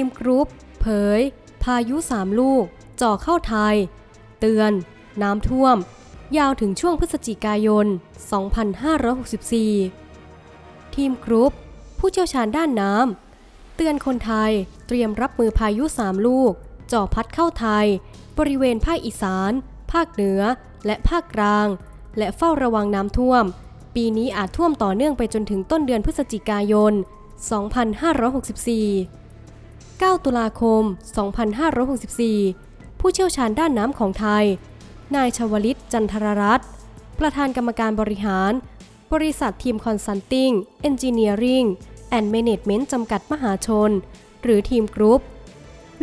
ทีมกรุ๊ป เผย พายุสามลูกจ่อเข้าไทย เตือน น้ำท่วม ยาวถึงช่วงพฤศจิกายน 2564 ทีมกรุ๊ป ผู้เชี่ยวชาญด้านน้ำเตือนคนไทยเตรียมรับมือพายุสามลูกจ่อพัดเข้าไทย บริเวณภาคอีสาน ภาคเหนือ และภาคกลาง และเฝ้าระวังน้ำท่วม ปีนี้อาจท่วมต่อเนื่องไปจนถึงต้นเดือนพฤศจิกายน 2564 9 ตุลาคม 2564 ผู้เชี่ยวชาญด้านน้ำของไทย นายชวลิตจันทรรัตน์ ประธานกรรมการบริหาร บริษัททีมคอนซัลทิงเอนจิเนียริงแอนด์เมเนจเมนต์จำกัดมหาชน หรือทีมกรุ๊ป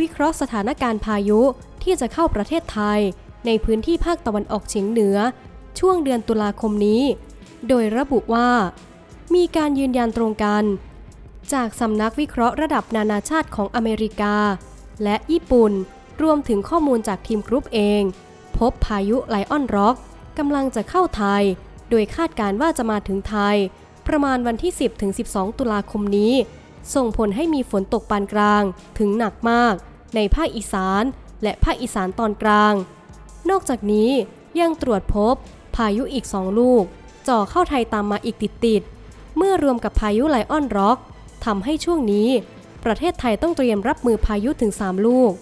วิเคราะห์สถานการณ์พายุที่จะเข้าประเทศไทย ในพื้นที่ภาคตะวันออกเฉียงเหนือ ช่วงเดือนตุลาคมนี้ โดยระบุว่า มีการยืนยันตรงกัน จากสำนักวิเคราะห์ระดับนานาชาติของอเมริกา และญี่ปุ่น รวมถึงข้อมูลจากทีมกรุ๊ปเอง พบพายุไลออนร็อกกำลังจะเข้าไทย โดยคาดการณ์ว่าจะมาถึงไทย ประมาณวันที่ 10ถึง12 ตุลาคมนี้ ส่งผลให้มีฝนตกปานกลางถึงหนักมาก ในภาคอีสาน และภาคอีสานตอนกลาง นอกจากนี้ยังตรวจพบพายุอีกสองลูกจ่อเข้าไทยตามมาอีกติดๆเมื่อรวมกับพายุไลออนร็อก ทำให้ช่วงนี้ ประเทศไทยต้องเตรียมรับมือพายุถึง 3 ลูก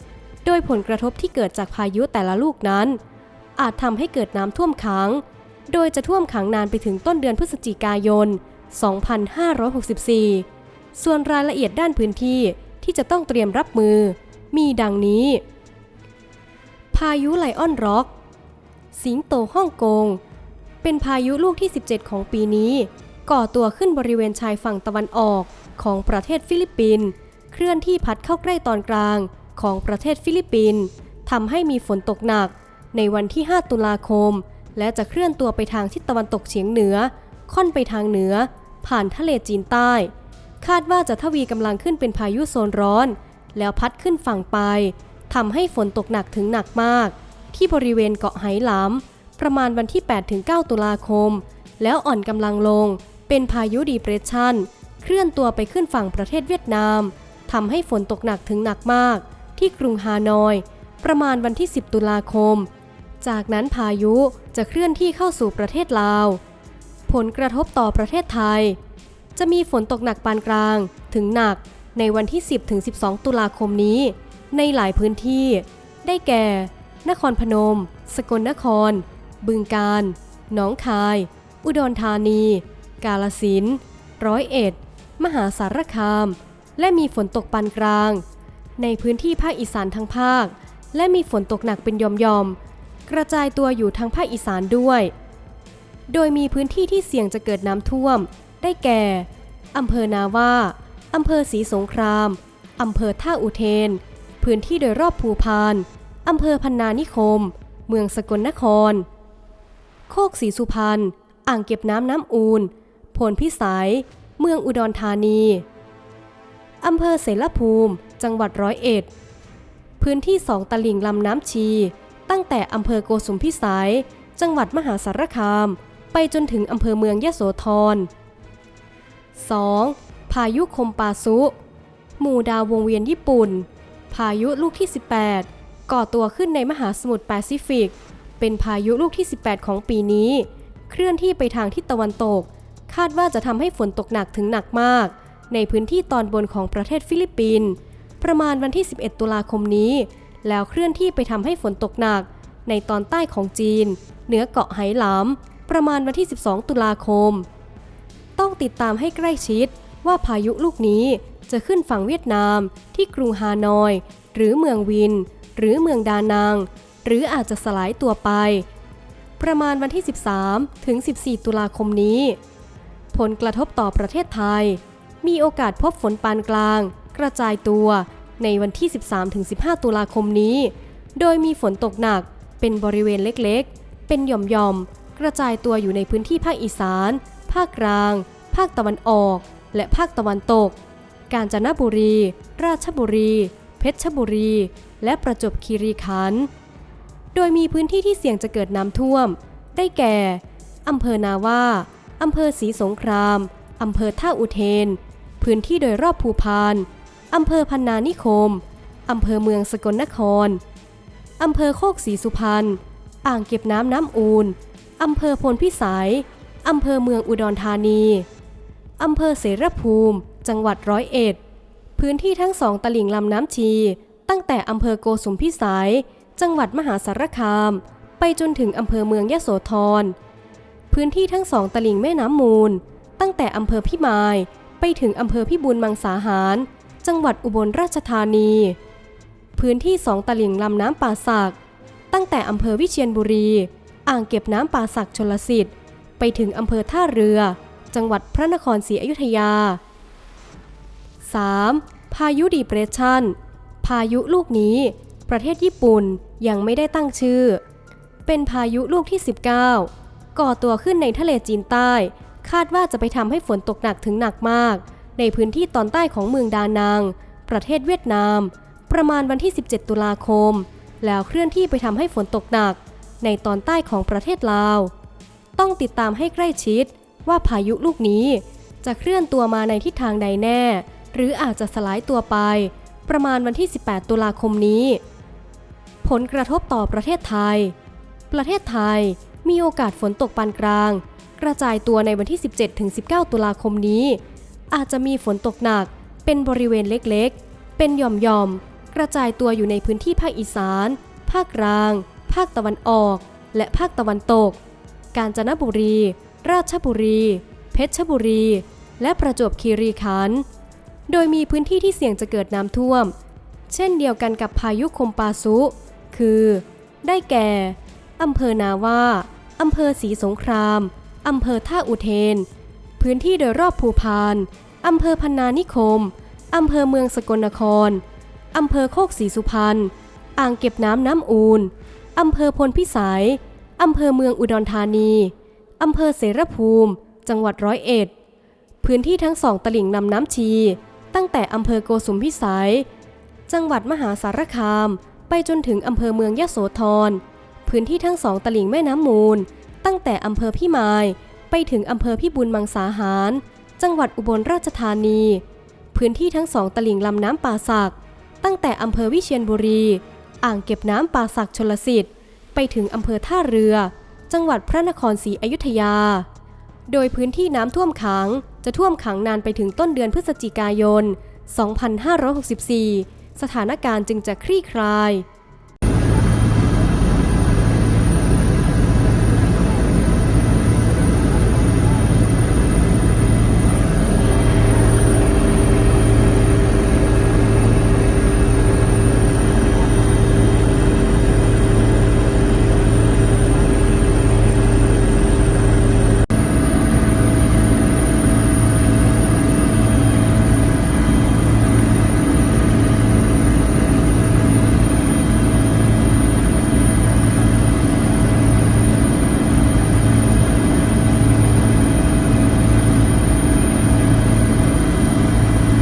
โดยผลกระทบที่เกิดจากพายุแต่ละลูกนั้น อาจทำให้เกิดน้ำท่วมขัง โดยจะท่วมขังนานไปถึงต้นเดือนพฤศจิกายน 2564 ส่วนรายละเอียดด้านพื้นที่ที่จะต้องเตรียมรับมือ มีดังนี้ พายุไลออนร็อก สิงโตฮ่องกง เป็นพายุลูกที่ 17 ของปีนี้ ก่อตัวขึ้นบริเวณชายฝั่งตะวันออก ของประเทศฟิลิปปินส์เคลื่อนที่พัดเข้าใกล้ตอนกลางของประเทศฟิลิปปินส์ทำให้มีฝนตกหนัก ในวันที่ 5 ตุลาคม และจะเคลื่อนตัวไปทางทิศตะวันตกเฉียงเหนือ ค่อนไปทางเหนือ ผ่านทะเลจีนใต้ คาดว่าจะทวีกำลังขึ้นเป็นพายุโซนร้อน แล้วพัดขึ้นฝั่งไปทำให้ฝนตกหนักถึงหนักมาก ที่บริเวณเกาะไหหลำประมาณวันที่ 8-9 ตุลาคม แล้วอ่อนกำลังลง เป็นพายุดีเพรสชัน เคลื่อนตัวไปขึ้นฝั่งประเทศเวียดนามทำให้ฝนตกหนักถึงหนักมาก ที่กรุงฮานอย ประมาณวันที่ 10 ตุลาคม จากนั้นพายุจะเคลื่อนที่เข้าสู่ประเทศลาว ผลกระทบต่อประเทศไทย จะมีฝนตกหนักปานกลางถึงหนักในวันที่ 10ถึง12 ตุลาคมนี้ ในหลายพื้นที่ ได้แก่ นครพนม สกลนคร บึงกาฬหนองคาย อุดรธานี กาลสินธุ์ร้อยเอ็ด มหาสารคาม และมีฝนตกปานกลาง ในพื้นที่ภาคอีสานทั้งภาค และมีฝนตกหนักเป็นยอมๆ กระจายตัวอยู่ทั้งภาคอีสานด้วย โดยมีพื้นที่ที่เสี่ยงจะเกิดน้ำท่วม ได้แก่ อำเภอนาว่าอำเภอศรีสงคราม อำเภอท่าอุเทน พื้นที่โดยรอบภูพาน อำเภอพันนานิคม เมืองสกลนคร โคกศรีสุพรรณ อ่างเก็บน้ำน้ำอูน พลพิสัย เมืองอุดรธานีอำเภอเสรภูมิ จังหวัดร้อยเอ็ด พื้นที่สองตลิ่งลำน้ำชี ตั้งแต่อำเภอโกสุมพิสัย จังหวัดมหาสารคาม ไปจนถึงอำเภอเมืองยะโสธร 2. พายุคมปาซุ หมู่ดาววงเวียนญี่ปุ่น พายุลูกที่ 18 ก่อตัวขึ้นในมหาสมุทรแปซิฟิก เป็นพายุลูกที่ 18 ของปีนี้ เคลื่อนที่ไปทางทิศตะวันตก คาดว่าจะทำให้ฝนตกหนักถึงหนักมาก ในพื้นที่ตอนบนของประเทศฟิลิปปินส์ประมาณวันที่ 11 ตุลาคมนี้ แล้วเคลื่อนที่ไปทำให้ฝนตกหนัก ในตอนใต้ของจีน เหนือเกาะไหหลำประมาณวันที่ 12 ตุลาคม ต้องติดตามให้ใกล้ชิดว่าพายุลูกนี้จะขึ้นฝั่งเวียดนามที่กรุงฮานอย หรือเมืองวิน หรือเมืองดานัง หรืออาจจะสลายตัวไป ประมาณวันที่ 13 ถึง 14 ตุลาคมนี้ ผลกระทบต่อประเทศไทย มีโอกาสพบฝนปานกลาง กระจายตัวในวันที่ 13-15 ตุลาคมนี้ โดยมีฝนตกหนักเป็นบริเวณเล็กๆ เป็นหย่อมๆ กระจายตัวอยู่ในพื้นที่ภาคอีสาน ภาคกลาง ภาคตะวันออก และภาคตะวันตก กาญจนบุรี ราชบุรี เพชรบุรี และประจวบคีรีขันธ์ โดยมีพื้นที่ที่เสี่ยงจะเกิดน้ำท่วม ได้แก่อำเภอนาว่า อำเภอศรีสงครามอำเภอท่าอุเทน พื้นที่โดยรอบภูพานอำเภอพันนานิคมอำเภอเมืองสกลนครอำเภอโคกศรีสุพรรณอ่างเก็บน้ำน้ำอูนอำเภอพลพิสัยอำเภอเมืองอุดรธานีอำเภอเสรภูมิ จังหวัดร้อยเอ็ด พื้นที่ทั้งสองตลิ่งลำน้ำชี ตั้งแต่อำเภอโกสุมพิสัย จังหวัดมหาสารคาม ไปจนถึงอำเภอเมืองยโสธร พื้นที่ทั้งสองตลิ่งแม่น้ำมูล ตั้งแต่อำเภอพิมายไปถึงอำเภอพิบูลมังสาหาร จังหวัดอุบลราชธานี พื้นที่สองตลิ่งลำน้ำป่าสัก ตั้งแต่อำเภอวิเชียรบุรี อ่างเก็บน้ำป่าสักชลสิทธิ์ ไปถึงอำเภอท่าเรือ จังหวัดพระนครศรีอยุธยา 3. พายุดีเปรสชันพายุลูกนี้ ประเทศญี่ปุ่นยังไม่ได้ตั้งชื่อ เป็นพายุลูกที่ 19 ก่อตัวขึ้นในทะเลจีนใต้ คาดว่าจะไปทำให้ฝนตกหนักถึงหนักมาก ในพื้นที่ตอนใต้ของเมืองดานัง ประเทศเวียดนาม ประมาณวันที่ 17 ตุลาคม แล้วเคลื่อนที่ไปทำให้ฝนตกหนัก ในตอนใต้ของประเทศลาว ต้องติดตามให้ใกล้ชิดว่าพายุลูกนี้ จะเคลื่อนตัวมาในทิศทางใดแน่ หรืออาจจะสลายตัวไป ประมาณวันที่ 18 ตุลาคมนี้ ผลกระทบต่อประเทศไทย ประเทศไทย มีโอกาสฝนตกปานกลาง กระจายตัวในวันที่ 17-19 ตุลาคมนี้ อาจจะมีฝนตกหนัก เป็นบริเวณเล็กๆ เป็นหย่อมๆ กระจายตัวอยู่ในพื้นที่ภาคอีสาน ภาคกลาง ภาคตะวันออก และภาคตะวันตก กาญจนบุรี ราชบุรี เพชรบุรี และประจวบคีรีขันธ์ โดยมีพื้นที่ที่เสี่ยงจะเกิดน้ำท่วม เช่นเดียวกันกับพายุคมปาซุ คือ ได้แก่ อำเภอนาว่าอำเภอศรีสงครามอำเภอท่าอุเทน พื้นที่โดยรอบภูพานอำเภอพนนานิคมอำเภอเมืองสกลนครอำเภอโคกศรีสุพรรณอ่างเก็บน้ำน้ำอูนอำเภอพลพิสัยอำเภอเมืองอุดรธานีอำเภอเสรภูมิ จังหวัดร้อยเอ็ด พื้นที่ทั้งสองตลิ่งลำน้ำชี ตั้งแต่อำเภอโกสุมพิสัย จังหวัดมหาสารคาม ไปจนถึงอำเภอเมืองยโสธร พื้นที่ทั้งสองตลิ่งแม่น้ำมูล ตั้งแต่อำเภอพิมายไปถึงอำเภอพิบูลมังสาหาร จังหวัดอุบลราชธานี พื้นที่ทั้งสองตลิ่งลำน้ำป่าสัก ตั้งแต่อำเภอวิเชียรบุรี อ่างเก็บน้ำป่าสักชลสิทธิ์ ไปถึงอำเภอท่าเรือ จังหวัดพระนครศรีอยุธยา โดยพื้นที่น้ำท่วมขังจะท่วมขังนานไปถึงต้นเดือนพฤศจิกายน 2564 สถานการณ์จึงจะคลี่คลาย